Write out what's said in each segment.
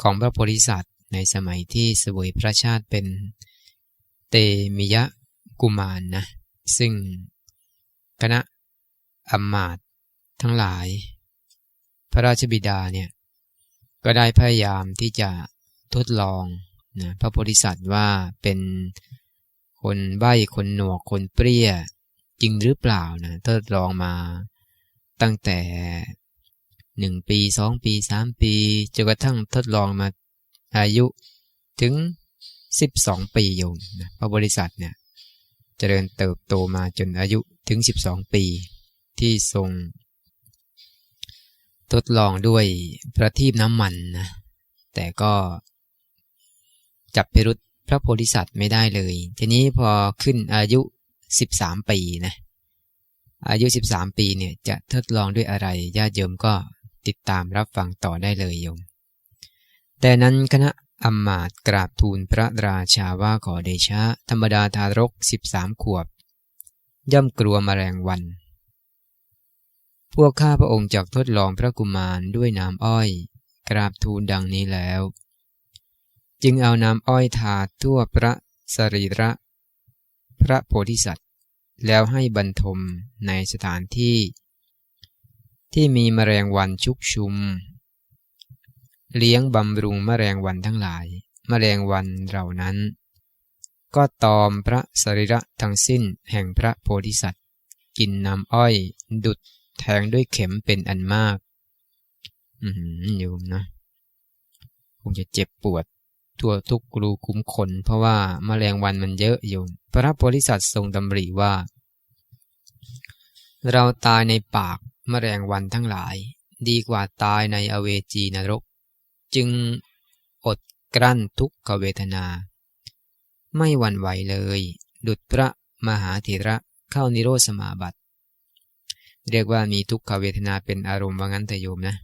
ของพระโพธิสัตว์ ในสมัยที่สวยพระชาติเป็นเตมิยะกุมารนนะซึ่งคณะอัมมาตทั้งหลาย พระราชบิดาเนี่ยก็ได้พยายามที่จะทดลองนะพระโพธิสัตว์ว่าเป็นคนใบ้คนหนวกคนเปรี้ยจริงหรือเปล่านะทดลองมาตั้งแต่ หนึ่งปีสองปีสามปีจนกระทั่งทดลองมาอายุถึงสิบสองปีโยมนะพระบริษัทเนี่ยเจริญเติบโตมาจนอายุถึงสิบสองปี ที่ทรง ทดลองด้วยประทีปน้ำมันนะแต่ก็จับพิรุษพระโพธิสัตว์ไม่ได้เลย ทีนี้พอขึ้นอายุสิบสามปีนะ อายุ 13 ปีเนี่ยจะทดลองด้วยอะไร ญาติโยมก็ ติดตามรับฟังต่อได้เลยโยม แต่นั้นคณะอมมาตกราบทูลพระราชาว่าขอเดชะ ธรรมดาทารก13ขวบ ย่อมกลัวมแมลงวัน พวกข้าพระองค์จากทดลองพระกุมารด้วยน้ำอ้อย กราบทูลดังนี้แล้ว จึงเอาน้ำอ้อยทาทั่วพระสรีระ พระโพธิสัตว์ แล้วให้บรรทมในสถานที่ ที่มีแมลงวันชุกชุม เลี้ยงบำรุงแมลงวันทั้งหลายแมลงวันเหล่านั้น ก็ตอมพระสรีระทั้งสิ้นแห่งพระโพธิสัตว์ กินน้ำอ้อย ดุดแทงด้วยเข็มเป็นอันมาก อืมโยมนะคงจะเจ็บปวด ทั่วทุกรูคุ้มขน เพราะว่ามาแมลงวันมันเยอะโยมพระโพธิสัตว์ทรงดำริว่า เราตายในปาก มแมลงวันทั้งหลาย ดีกว่าตายในอเวจีนรก จึงอดกลั้นทุกขเวทนา ไม่หวั่นไหวเลย ดุจพระมหาเถระเข้านิโรธสมาบัติ เรียกว่ามีทุกขเวทนาเป็นอารมณ์ว่างั้นแต่โยมนะ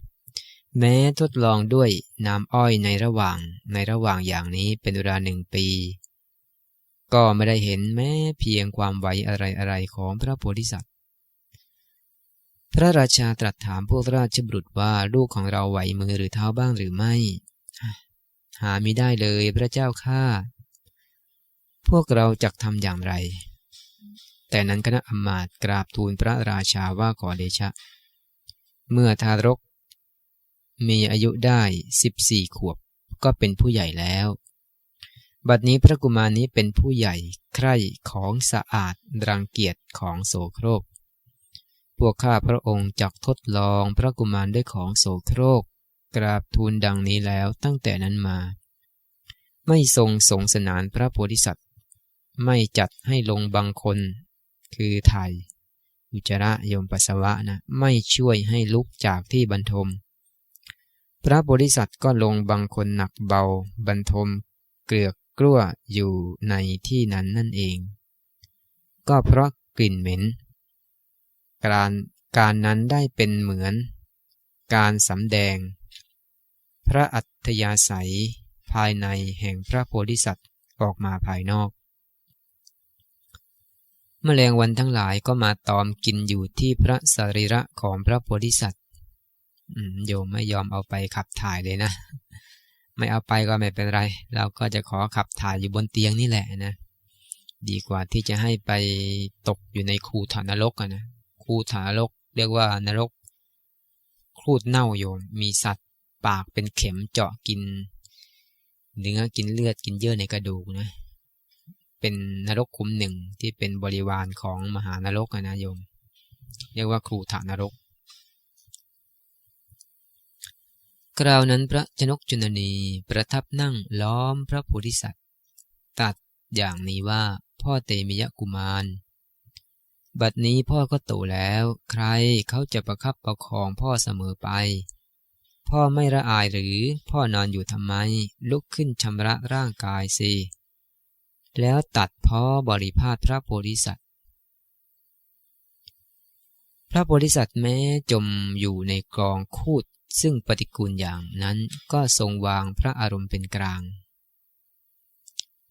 แม้ทดลองด้วยน้ำอ้อยในระหว่างในระหว่างอย่างนี้เป็นเวลาหนึ่งปี ก็ไม่ได้เห็นแม้เพียงความไหวอะไรอะไรของพระโพธิสัตว์ พระราชาตรัสถามพวกราชบุตรว่าลูกของเราไหวมือหรือเท้าบ้างหรือไม่ หาไม่ได้เลยพระเจ้าข้าพวกเราจะทำอย่างไร แต่นั้นคณะอมาตกราบทูลพระราชาว่าขอเดชะ เมื่อทารก มีอายุได้สิบสี่ขวบก็เป็นผู้ใหญ่แล้ว บัดนี้พระกุมารนี้เป็นผู้ใหญ่ใคร่ของสะอาดรังเกียจของโสโครก พวกข้าพระองค์จักทดลองพระกุมารด้วยของโสโครก กราบทูลดังนี้แล้วตั้งแต่นั้นมา ไม่ทรงสงสนานพระโพธิสัตว์ ไม่จัดให้ลงบางคน คือไทยอุจระยมปัสสาวะนะไม่ช่วยให้ลุกจากที่บรรทม พระบริษัทก็ลงบางคนหนักเบาบรรทม เกลือกกลั้วอยู่ในที่นั้นนั่นเอง ก็เพราะกลิ่นเหม็น การการนั้นได้เป็นเหมือน การสำแดง พระอัธยาศัยภายในแห่งพระโพธิสัตว์ออกมาภายนอกมแมลงวันทั้งหลายก็มาตอมกินอยู่ที่พระสรีระของพระโพธิสัตว์โยมไม่ยอมเอาไปขับถ่ายเลยนะ ไม่เอาไปก็ไม่เป็นไร เราก็จะขอขับถ่ายอยู่บนเตียงนี่แหละนะ ดีกว่าที่จะให้ไปตกอยู่ในคูถานรกนะ คูถานรก เรียกว่านรก ครูดเน่าโยม มีสัตว์ ปากเป็นเข็มเจาะกิน เนื้อกินเลือดกินเยื่อในกระดูกนะ เป็นนรกคุ้มหนึ่งที่เป็นบริวารของมหานรกนะโยม เรียกว่าครูถานรก คราวนั้นพระชนกจุนนีประทับนั่งล้อมพระโพธิสัตว์ ตัดอย่างนี้ว่าพ่อเตมิยะกุมาร บัดนี้พ่อก็โตแล้ว ใครเขาจะประคับประคองพ่อเสมอไป พ่อไม่ละอายหรือพ่อนอนอยู่ทำไม ลุกขึ้นชำระร่างกายสิแล้วตัดพ่อบริพาทพระโพธิสัตว์ พระโพธิสัตว์แม้จมอยู่ในกองคูดซึ่งปฏิกูลอย่างนั้นก็ทรงวางพระอารมณ์เป็นกลาง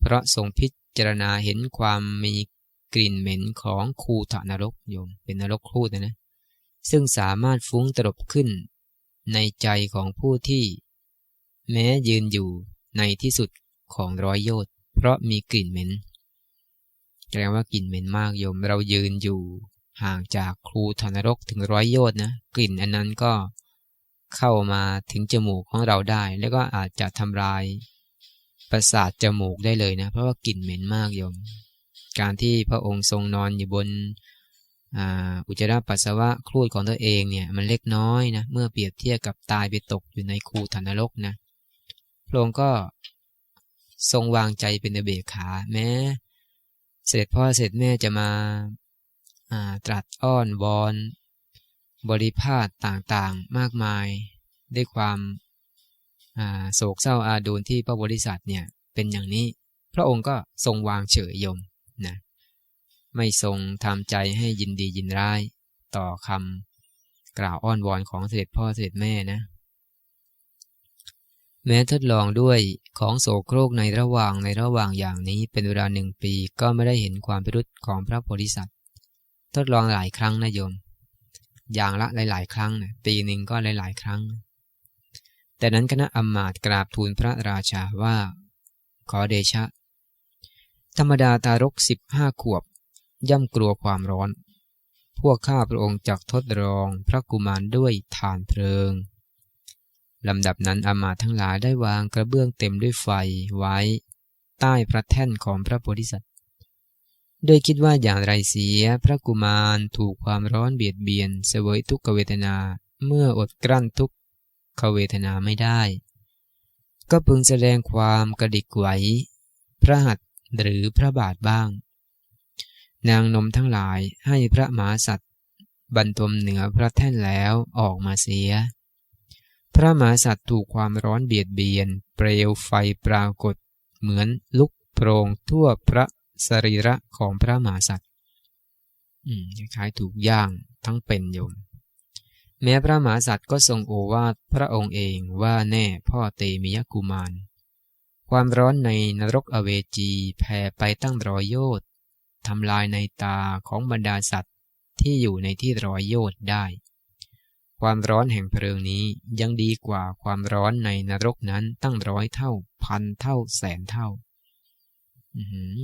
เพราะทรงพิจารณาเห็นความมี กลิ่นเหม็นของคูถานรกโยม เป็นนรกครูดนะนะ ซึ่งสามารถฟุ้งตลบขึ้น ในใจของผู้ที่ แม้ยืนอยู่ในที่สุดของร้อยโยชน์เพราะมีกลิ่นเหม็นแสดงว่ากลิ่นเหม็นมากโยม เรายืนอยู่ห่างจากครูธนรกถึงร้อยโยชน์นะ กลิ่นอันนั้นก็เข้ามาถึงจมูกของเราได้ แล้วก็อาจจะทำลายประสาทจมูกได้เลยนะ เพราะว่ากลิ่นเหม็นมากโยม การที่พระองค์ทรงนอนอยู่บนอุจจาระปัสสาวะครูดของตัวเองเนี่ยมันเล็กน้อยนะเมื่อเปรียบเทียบกับตายไปตกอยู่ในคูธนรกนะพระองค์ก็ทรงวางใจเป็นเบกขาแม้เสร็จพ่อเสร็จแม่จะมาตรัสอ้อนวอนบริพาทต่างๆมากมายด้วยความโศกเศร้าอาดูลที่พระบริษัทเนี่ยเป็นอย่างนี้ พระองค์ก็ทรงวางเฉยยม ไม่ทรงทำใจให้ยินดียินร้าย ต่อคำกล่าวอ้อนวอนของเสด็จพ่อเสด็จแม่นะ แม้ทดลองด้วยของโสโครกในระหว่างในระหว่างอย่างนี้เป็นเวลาหนึ่งปีก็ไม่ได้เห็นความพิรุษของพระโพธิสัตว์ ทดลองหลายครั้งนะโยม อย่างละหลาย ๆ ครั้งนะปีหนึ่งก็หลาย ๆ ครั้ง แต่นั้นคณะอมมาตกราบทูลพระราชาว่า ขอเดชะธรรมดาตารกสิบห้าขวบ ย่ำกลัวความร้อน พวกข้าพระองค์จักทดลองพระกุมารด้วยฐานเพลิงลำดับนั้นอามาทั้งหลายได้วางกระเบื้องเต็มด้วยไฟไว้ ใต้พระแท่นของพระโพธิสัตว์โดยคิดว่าอย่างไรเสียพระกุมารถูกความร้อนเบียดเบียนเสวยทุกขเวทนา เมื่ออดกลั้นทุกขเวทนาไม่ได้ ก็พึงแสดงความกระดิกไหวพระหัตหรือพระบาทบ้าง นางนมทั้งหลายให้พระมหาสัตว์บรรทมเหนือพระแท่นแล้วออกมาเสีย พระมหาสัตว์ถูกความร้อนเบียดเบียน เปลวไฟปรากฏ เหมือนลุกโปรงทั่วพระสรีระของพระมหาสัตว์คล้ายถูกย่างทั้งเป็นโยม แม้พระมหาสัตว์ก็ทรงโอวาทพระองค์เองว่าแน่พ่อเตมิยกุมาร ความร้อนในนรกอเวจีแผ่ไปตั้งรอยโยธ ทำลายในตาของบรรดาสัตว์ที่อยู่ในที่ร้อยโยชน์ได้ ความร้อนแห่งเพลิงนี้ยังดีกว่าความร้อนในนรกนั้นตั้งร้อยเท่า พันเท่าแสนเท่า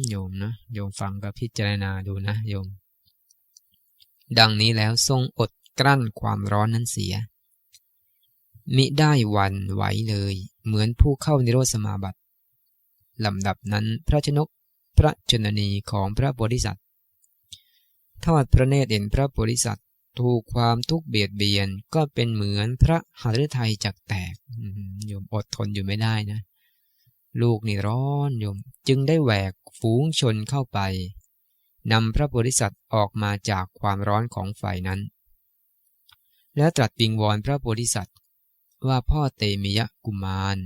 โยมนะโยมฟังก็พิจารณาดูนะโยม ดังนี้แล้วทรงอดกลั้นความร้อนนั้นเสีย มิได้วันไหวเลย เหมือนผู้เข้านิโรธสมาบัติลำดับนั้นพระชนก พระชนนีของพระโพธิสัตว์ทอดพระเนตรเห็นพระโพธิสัตว์ถูกความทุกข์เบียดเบียนก็เป็นเหมือนพระหฤทัยจักแตกโยมอดทนอยู่ไม่ได้นะ ลูกนี่ร้อนโยมจึงได้แหวกฝูงชนเข้าไปนำพระโพธิสัตว์ออกมาจากความร้อนของไฟนั้น แล้วตรัสปิงวอนพระโพธิสัตว์ว่าพ่อเตมิยะกุมาร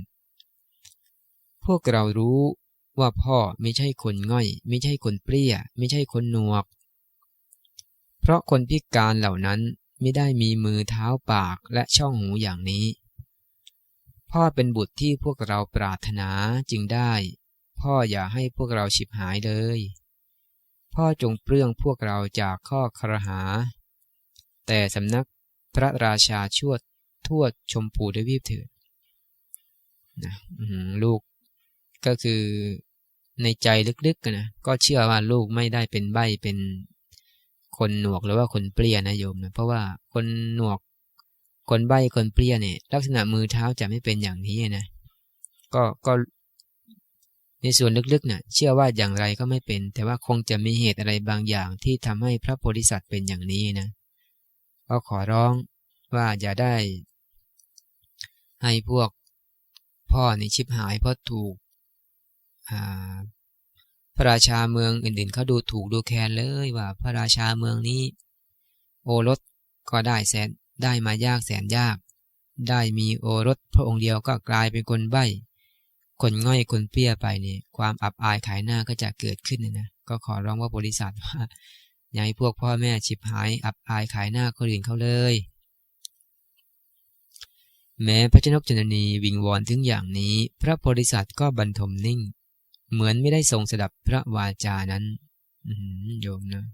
พวกเรารู้ ว่าพ่อไม่ใช่คนง่อย ไม่ใช่คนเปรี้ย ไม่ใช่คนหนวก เพราะคนพิการเหล่านั้นไม่ได้มีมือเท้าปากและช่องหูอย่างนี้ พ่อเป็นบุตรที่พวกเราปรารถนาจึงได้ พ่ออย่าให้พวกเราฉิบหายเลย พ่อจงเปลื้องพวกเราจากข้อครหา แต่สำนักพระราชาชวดทั่วชมพูได้วีบเถิดนะลูกก็คือ ในใจลึกๆนะก็เชื่อว่าลูกไม่ได้เป็นใบเป็นคนหนวกหรือว่าคนเปรี้ยนะโยมนะเพราะว่าคนหนวก คนใบคนเปรี้ยเนี่ย ลักษณะมือเท้าจะไม่เป็นอย่างนี้นะก็ก็ในส่วนลึกๆเนะ่ยเชื่อว่าอย่างไรก็ไม่เป็น แต่ว่าคงจะมีเหตุอะไรบางอย่างที่ทำให้พระโพธิสัตว์เป็นอย่างนี้นะก็ขอร้องว่าอย่าได้ ให้พวกพ่อในชิบหายเพราะถูก พระราชาเมืองอื่นๆเขาดูถูกดูแคลนเลยว่า พระราชาเมืองนี้ โอรสก็ได้แสนได้มายากแสนยาก ได้มีโอรสพระองค์เดียวก็กลายเป็นคนใบ้คนง่อยคนเปี้ยไปนี่ความอับอายขายหน้าก็จะเกิดขึ้นนะก็ขอร้องว่าบริษัทว่าอย่าให้พวกพ่อแม่ฉิบหายอับอายขายหน้าคนอื่นเขาเลย แม้พระชนกจันนีวิงวอนถึงอย่างนี้ พระโพธิสัตว์ก็บรรทมนิ่ง เหมือนไม่ได้ทรงสดับพระวาจานั้นโยมนะ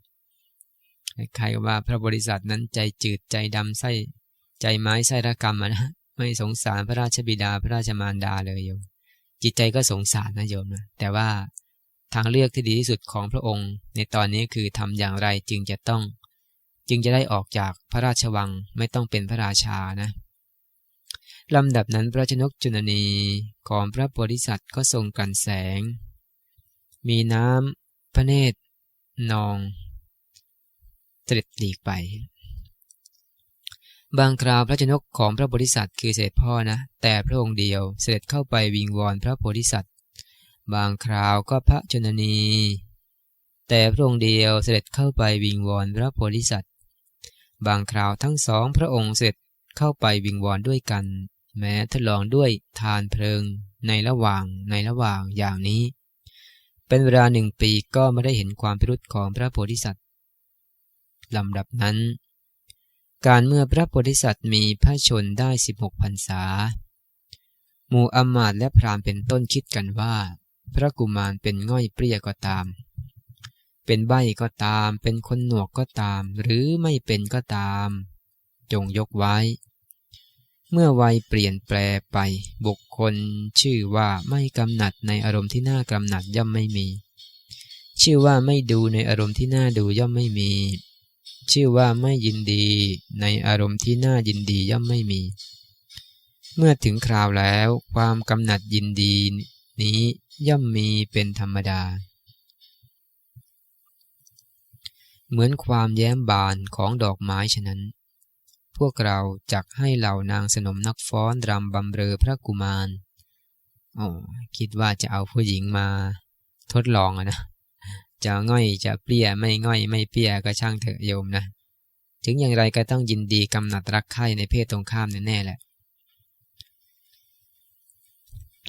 ใครว่าพระบริษัทนั้นใจจืดใจดำไส้ใจไม้ไส้ระกรรมนะไม่สงสารพระราชบิดาพระราชมารดาเลยโยม จิตใจก็สงสารนะโยมนะแต่ว่าทางเลือกที่ดีที่สุดของพระองค์ ในตอนนี้คือทำอย่างไรจึงจะต้อง จึงจะได้ออกจากพระราชวังไม่ต้องเป็นพระราชานะลำดับนั้นพระชนกจุนนีของพระโพธิสัตว์ก็ทรงกันแสง มีน้ำพระเนตรนองเสด็จหลีกไป บางคราวพระชนกของพระโพธิสัตว์คือเสด็จพ่อนะ แต่พระองค์เดียวเสด็จเข้าไปวิงวอนพระโพธิสัตว์ บางคราวก็พระชนนี แต่พระองค์เดียวเสด็จเข้าไปวิงวอนพระโพธิสัตว์ บางคราวทั้งสองพระองค์เสด็จเข้าไปวิงวอนด้วยกัน แม้ทดลองด้วยทานเพลิงในระหว่างในระหว่างอย่างนี้ เป็นเวลาหนึ่งปีก็ไม่ได้เห็นความพิรุษของพระโพธิสัตว์ลำดับนั้น การเมื่อพระโพธิสัตว์มีพระชนได้สิบหกพรรษา หมู่อมาตและพรามเป็นต้นคิดกันว่า พระกุมารเป็นง่อยเปรี้ยก็ตาม เป็นใบก็ตาม เป็นคนหนวกก็ตาม หรือไม่เป็นก็ตาม จงยกไว้ เมื่อวัยเปลี่ยนแปลไป บุคคลชื่อว่าไม่กำหนัดในอารมณ์ที่น่ากำหนัดย่อมไม่มี ชื่อว่าไม่ดูในอารมณ์ที่น่าดูย่อมไม่มี ชื่อว่าไม่ยินดีในอารมณ์ที่น่ายินดีย่อมไม่มี เมื่อถึงคราวแล้ว ความกำหนัดยินดีนี้ย่อมมีเป็นธรรมดา เหมือนความแย้มบานของดอกไม้ฉะนั้น พวกเราจักให้เหล่านางสนมนักฟ้อนรำบำเรอพระกุมารอ๋อคิดว่าจะเอาผู้หญิงมาทดลองอะนะ จะง่อยจะเปรี้ยไม่ง่อยไม่เปรี้ยก็ช่างเถอะโยมนะ ถึงอย่างไรก็ต้องยินดีกำหนัดรักใคร่ในเพศตรงข้ามแน่แหละ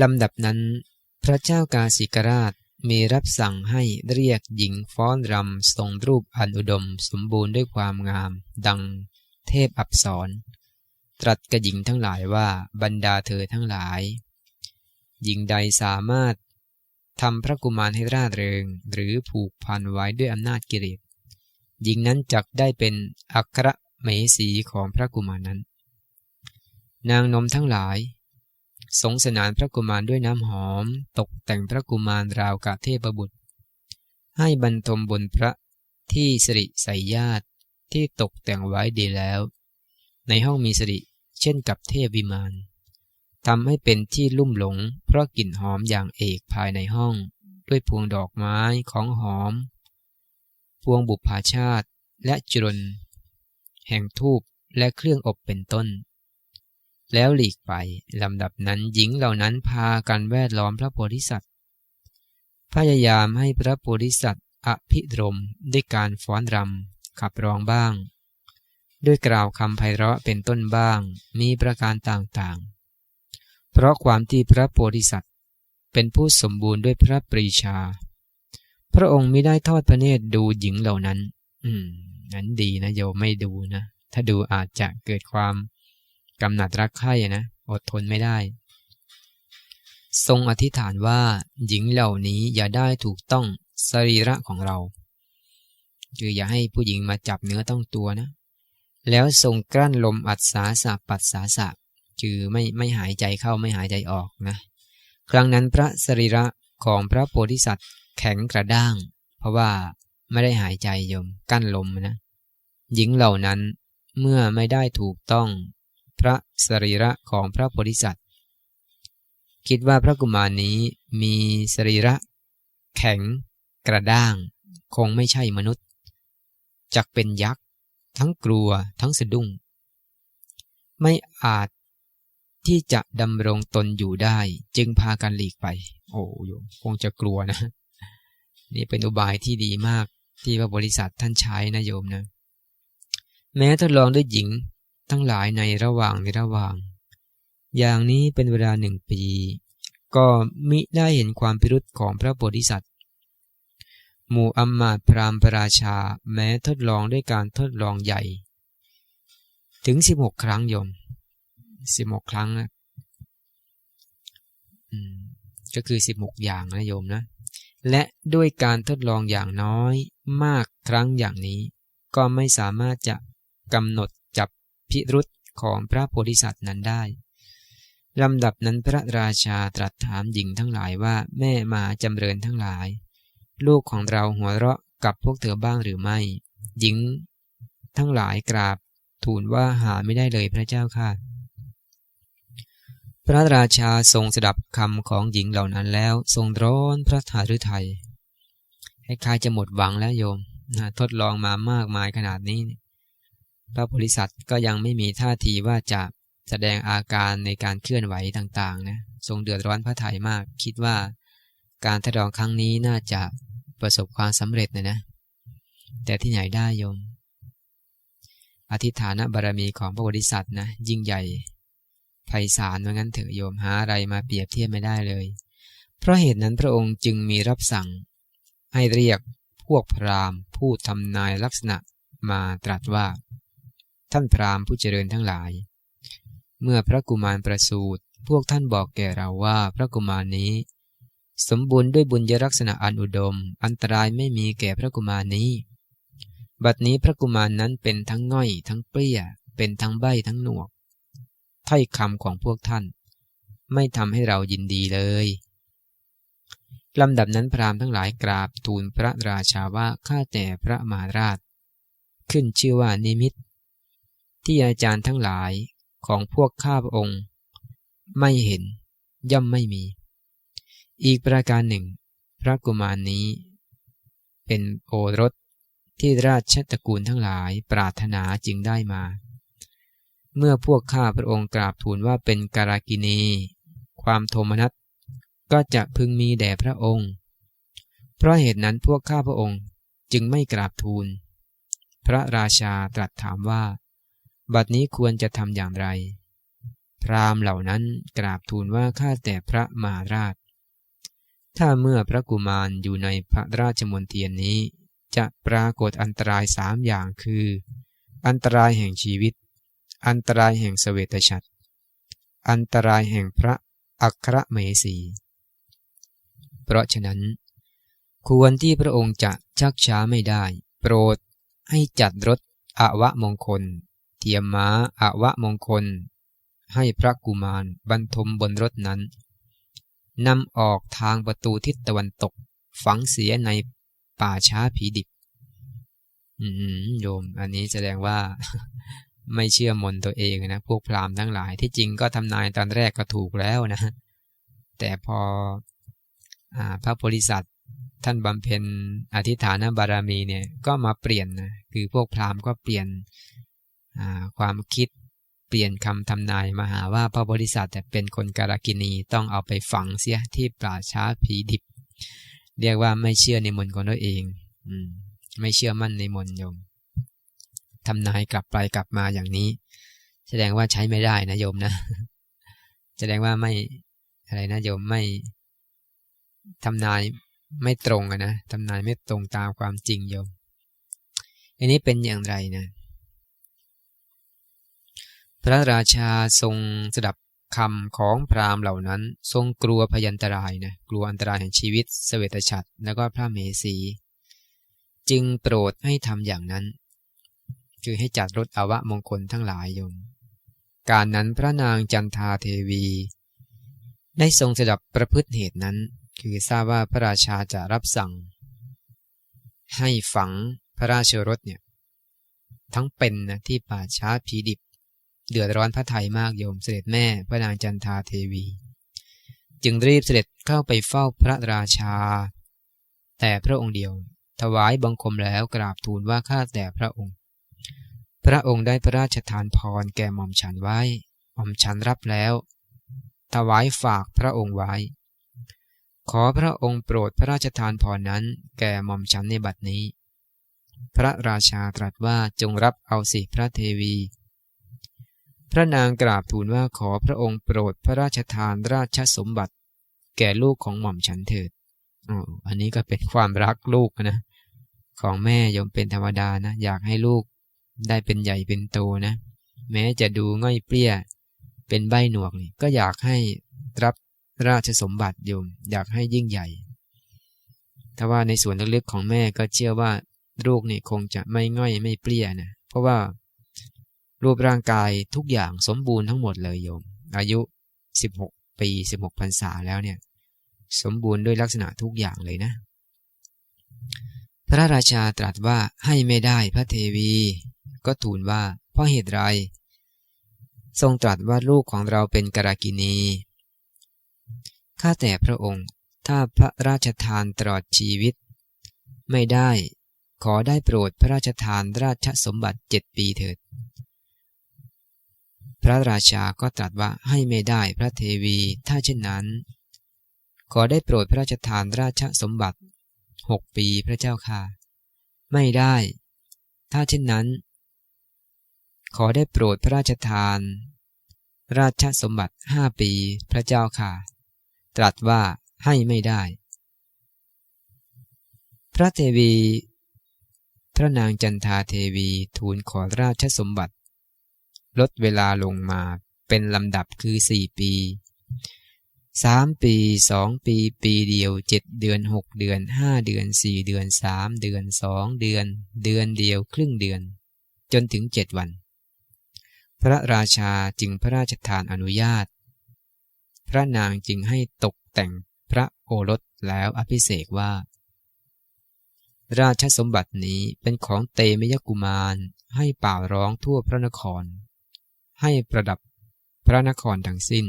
ลำดับนั้น พระเจ้ากาสิกราชมีรับสั่งให้เรียกหญิงฟ้อนรำทรงรูปอันอุดม สมบูรณ์ด้วยความงาม ดัง เทพอับสรตรัสกับหญิงทั้งหลายว่าบรรดาเธอทั้งหลาย หญิงใดสามารถทำพระกุมารให้ร่าเริง หรือผูกพันไว้ด้วยอำนาจกิเลสหญิงนั้นจักได้เป็นอัครเมสีของพระกุมารนั้น นางนมทั้งหลาย สงสนานพระกุมารด้วยน้ำหอม ตกแต่งพระกุมารราวกาเทพบุตร ให้บรรทมบนพระที่สิริใสญาติ ที่ตกแต่งไว้ดีแล้ว ในห้องมีสิริเช่นกับเทพวิมานทำให้เป็นที่ลุ่มหลง เพราะกลิ่นหอมอย่างเอกภายในห้อง ด้วยพวงดอกไม้ของหอม พวงบุพาชาติและจุลแห่งทูบและเครื่องอบเป็นต้น แล้วหลีกไปลำดับนั้นหญิงเหล่านั้นพากันแวดล้อมพระโพธิสัตว์ พยายามให้พระโพธิสัตว์อภิรมด้วยการฟ้อนรำ ขับร้องบ้าง ด้วยกล่าวคำไพเราะเป็นต้นบ้าง มีประการต่างๆ เพราะความที่พระโพธิสัตว์ เป็นผู้สมบูรณ์ด้วยพระปรีชา พระองค์ไม่ได้ทอดพระเนตรดูหญิงเหล่านั้น อืม นั้นดีนะโยไม่ดูนะ ถ้าดูอาจจะเกิดความกำหนัดรักใคร่นะ อดทนไม่ได้ ทรงอธิษฐานว่าหญิงเหล่านี้อย่าได้ถูกต้องสรีระของเรา คืออย่าให้ผู้หญิงมาจับเนื้อต้องตัวนะ แล้วทรงกลั้นลมอัดสาสะปัดสาสะคือไม่ไม่หายใจเข้าไม่หายใจออกนะ ครั้งนั้นพระสรีระของพระโพธิสัตว์แข็งกระด้าง เพราะว่าไม่ได้หายใจยมกั้นลมนะ หญิงเหล่านั้นเมื่อไม่ได้ถูกต้องพระสรีระของพระโพธิสัตว์ คิดว่าพระกุมารนี้มีสรีระ แข็งกระด้าง คงไม่ใช่มนุษย์ จักเป็นยักษ์ ทั้งกลัวทั้งสะดุ้ง ไม่อาจที่จะดำรงตนอยู่ได้ จึงพากันหลีกไป โอ้โยมคงจะกลัวนะ นี่เป็นอุบายที่ดีมากที่พระบริษัทท่านใช้นะโยมนะ แม้ทดลองด้วยหญิงทั้งหลายในระหว่างในระหว่าง อย่างนี้เป็นเวลาหนึ่งปี ก็มิได้เห็นความพิรุษของพระโพธิสัตว์ หมู่อัมมาตพรามปราชาแม้ทดลองด้วยการทดลองใหญ่ ถึงสิบหกครั้งโยมสิบหกครั้งนะก็คือสิบหกอย่างนะโยมนะ และด้วยการทดลองอย่างน้อยมากครั้งอย่างนี้ ก็ไม่สามารถจะกำหนดจับพิรุษของพระโพธิสัตว์นั้นได้ลำดับนั้นพระราชาตรัสถามหญิงทั้งหลายว่าแม่มาจำเริญทั้งหลาย ลูกของเราหัวเราะกับพวกเธอบ้างหรือไม่ หญิง ทั้งหลายกราบทูลว่าหาไม่ได้เลยพระเจ้าค่ะ พระราชาทรงสดับคำของหญิงเหล่านั้นแล้ว ทรงร้อนพระทาฤทัยให้คายจะหมดหวังแล้วโยมนะทดลองมามากมายขนาดนี้ พระโพธิสัตว์ก็ยังไม่มีท่าทีว่าจะแสดงอาการในการเคลื่อนไหวต่างๆนะ ทรงเดือดร้อนพระไทยมาก คิดว่าการทดลองครั้งนี้น่าจะ ประสบความสำเร็จนะนะ แต่ที่ไหนได้โยม อธิฐานบารมีของพระโพธิสัตว์นะ ยิ่งใหญ่ไพศาลว่างั้นเถอะโยมหาอะไรมาเปรียบเทียบไม่ได้เลย เพราะเหตุนั้นพระองค์จึงมีรับสั่ง ให้เรียกพวกพราหมณ์ผู้ทำนายลักษณะมาตรัสว่า ท่านพราหมณ์ผู้เจริญทั้งหลาย เมื่อพระกุมารประสูติพวกท่านบอกแก่เราว่าพระกุมารนี้ สมบูรณ์ด้วยบุญยลักษณะอันอุดม อันตรายไม่มีแก่พระกุมารนี้ บัดนี้พระกุมารนั้นเป็นทั้งง่อย ทั้งเปรี้ย เป็นทั้งใบทั้งหนวก ถ้อยคำของพวกท่าน ไม่ทำให้เรายินดีเลยลำดับนั้นพราหมณ์ทั้งหลายกราบทูลพระราชาว่าข้าแต่พระมาราช ขึ้นชื่อว่านิมิต ที่อาจารย์ทั้งหลายของพวกข้าพระองค์ ไม่เห็นย่อมไม่มี อีกประการหนึ่ง พระกุมารนนี้ เป็นโอรสที่ราชตระกูลทั้งหลายปรารถนาจึงได้มา เมื่อพวกข้าพระองค์กราบทูลว่าเป็นการากินี ความโทมนัสก็จะพึงมีแด่พระองค์ เพราะเหตุนั้นพวกข้าพระองค์จึงไม่กราบทูล พระราชาตรัสถามว่า บัดนี้ควรจะทำอย่างไร พราหมณ์เหล่านั้นกราบทูลว่าข้าแต่พระมาราช ถ้าเมื่อพระกุมารอยู่ในพระราชมนเทียนนี้ จะปรากฏอันตรายสามอย่างคือ อันตรายแห่งชีวิต อันตรายแห่งสเวตฉัตรอันตรายแห่งพระอัครเมสี เพราะฉะนั้น ควรที่พระองค์จะชักช้าไม่ได้ โปรดให้จัดรถอวะมงคล เทียมม้าอาวะมงคล ให้พระกุมารบรรทมบนรถนั้น นำออกทางประตูทิศตะวันตก ฝังเสียในป่าช้าผีดิบ อืมโยม อันนี้แสดงว่า ไม่เชื่อมนตัวเองนะ พวกพราหมณ์ทั้งหลาย ที่จริงก็ทำนายตอนแรกก็ถูกแล้วนะ แต่พออพระโพธิสัตว์ท่านบำเพ็ญอธิฐานบารมีเนี่ย ก็มาเปลี่ยนนะ คือพวกพราหมณ์ก็เปลี่ยนความคิด เปลี่ยนคำทำนายมาหาว่าพระบริษัทเป็นคนการกินีต้องเอาไปฝังเสียที่ป่าช้าผีดิบ เรียกว่าไม่เชื่อในมนต์ของตัวเองอไม่เชื่อมั่นในมนต์โยมทำนายกลับไปกลับมาอย่างนี้ แสดงว่าใช้ไม่ได้นะโยมนะ แสดงว่าไม่อะไรนะโยมไม่ทำนายไม่ตรงนะทำนายไม่ตรงตามความจริงโยม อันนี้เป็นอย่างไรนะ พระราชาทรงสดับคำของพราหมณ์เหล่านั้น ทรงกลัวพยันตรายนะกลัวอันตรายแห่งชีวิตสเสวตฉัตรแล้วก็พระเมสี จึงโปรดให้ทำอย่างนั้น คือให้จัดรถอวะมงคลทั้งหลายยม การนั้นพระนางจันทาเทวี ได้ทรงสดับประพฤติเหตุนั้น คือทราบว่าพระราชาจะรับสั่ง ให้ฝังพระราชรถเนี่ยทั้งเป็นนะที่ป่าช้าผีดิบ เดือดร้อนพระไทยมากโยมเสด็จแม่พระนางจันทาเทวี จึงรีบเสด็จเข้าไปเฝ้าพระราชา แต่พระองค์เดียว ถวายบังคมแล้วกราบทูลว่าข้าแต่พระองค์ พระองค์ได้พระราชทานพรแก่หม่อมฉันไว้หม่อมฉันรับแล้ว ถวายฝากพระองค์ไว้ ขอพระองค์โปรดพระราชทานพรนั้น แก่หม่อมฉันในบัดนี้ พระราชาตรัสว่าจงรับเอาสิพระเทวี พระนางกราบทูลว่าขอพระองค์โปรดพระราชทานราชสมบัติ แก่ลูกของหม่อมฉันเถิดอ๋ออันนี้ก็เป็นความรักลูกนะ ของแม่ยมเป็นธรรมดานะ อยากให้ลูกได้เป็นใหญ่เป็นโตนะ แม้จะดูง่อยเปรี้ย เป็นใบหนวกนี่ก็อยากให้รับราชสมบัติโยม อยากให้ยิ่งใหญ่ถ้าว่าในส่วนลึกๆของแม่ก็เชื่อว่าลูกนี่คงจะไม่ง่อยไม่เปรี้ยนะ เพราะว่า รูปร่างกายทุกอย่างสมบูรณ์ทั้งหมดเลยโยม อายุ 16 ปี 16พรรษาแล้วเนี่ย สมบูรณ์ด้วยลักษณะทุกอย่างเลยนะ พระราชาตรัสว่าให้ไม่ได้พระเทวี ก็ทูลว่าเพราะเหตุไร ทรงตรัสว่าลูกของเราเป็นกรากินี ข้าแต่พระองค์ ถ้าพระราชทานตลอดชีวิต ไม่ได้ ขอได้โปรดพระราชทานราชสมบัติเจ็ดปีเถิด พระราชาก็ตรัสว่าให้ไม่ได้พระเทวี ถ้าเช่นนั้น ขอได้โปรดพระราชทานราชสมบัติหกปีพระเจ้าค่ะ ไม่ได้ ถ้าเช่นนั้น ขอได้โปรดพระราชทาน ราชสมบัติห้าปีพระเจ้าค่ะ ตรัสว่าให้ไม่ได้ พระเทวี พระนางจันทาเทวีทูลขอราชสมบัติ ลดเวลาลงมาเป็นลำดับคือสี่ปีสามปีสองปีปีเดียวเจ็ดเดือนหกเดือนห้าเดือนสี่เดือนสามเดือนสองเดือน เดือนเดียวครึ่งเดือน จนถึงเจ็ดวัน พระราชาจึงพระราชทานอนุญาต พระนางจึงให้ตกแต่งพระโอรสแล้วอภิเษกว่า ราชสมบัตินี้เป็นของเตมยกุมารให้เป่าร้องทั่วพระนคร ให้ประดับพระนครทั้งสิ้น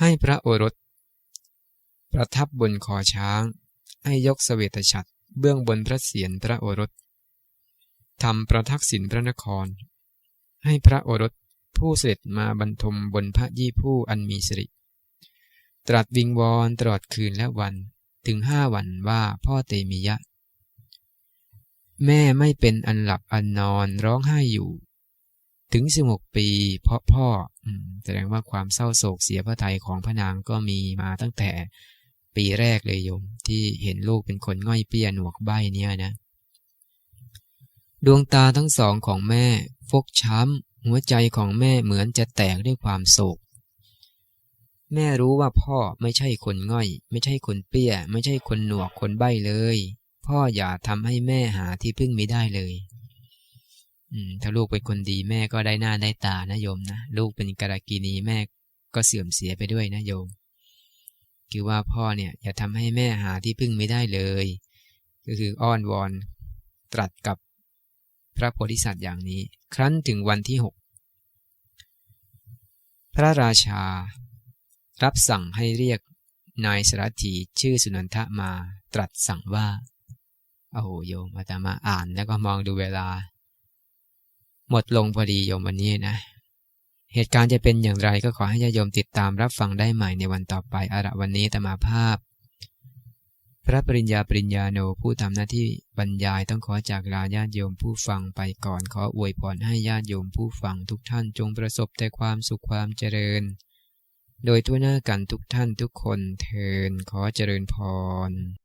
ให้พระโอรส ประทับบนคอช้าง ให้ยกสเสวตฉัตรเบื้องบนพระเศียรพระโอรสทำประทักษิณพระนคร ให้พระโอรสผู้เสด็จมาบรรทมบนพระยี่ผู้อันมีสิริ ตรัสวิงวอนตลอดคืนและวันถึงห้าวันว่าพ่อเตมียะ แม่ไม่เป็นอันหลับอันนอนร้องไห้อยู่ ถึงสิบหกปี เพราะพ่อแสดงว่าความเศร้าโศกเสียพระทัยของพระนางก็มีมาตั้งแต่ปีแรกเลยโยม ที่เห็นลูกเป็นคนง่อยเปี้ยหนวกใบเนี่ยนะ ดวงตาทั้งสองของแม่ ฟกช้ำ หัวใจของแม่เหมือนจะแตกด้วยความโศก แม่รู้ว่าพ่อไม่ใช่คนง่อย ไม่ใช่คนเปี้ย ไม่ใช่คนหนวกคนใบเลย พ่ออย่าทำให้แม่หาที่พึ่งไม่ได้เลย ถ้าลูกเป็นคนดีแม่ก็ได้หน้าได้ตานะโยมนะลูกเป็นกรากีนีแม่ก็เสื่อมเสียไปด้วยนะโยม คือว่าพ่อเนี่ยอย่าทำให้แม่หาที่พึ่งไม่ได้เลย ก็คืออ้อนวอนตรัสกับพระโพธิสัตว์อย่างนี้ ครั้นถึงวันที่หกพระราชา รับสั่งให้เรียกนายสรัตีชื่อสุนันทะมาตรัสสั่งว่าโอ้โหโยมอาตมาอ่านแล้วก็มองดูเวลา หมดลงพอดีโยมวันนี้นะ เหตุการณ์จะเป็นอย่างไรก็ขอให้ญาโยมติดตามรับฟังได้ใหม่ในวันต่อไปอาระวันนี้ตมาภาพ พระปริญญาปริญญาโนผู้ทำหน้าที่บรรยายต้องขอจากลาญาติโยมผู้ฟังไปก่อนขออวยพรให้ญาติโยมผู้ฟังทุกท่านจงประสบแต่ความสุขความเจริญ โดยทั่วหน้ากันทุกท่านทุกคนเทินขอเจริญพร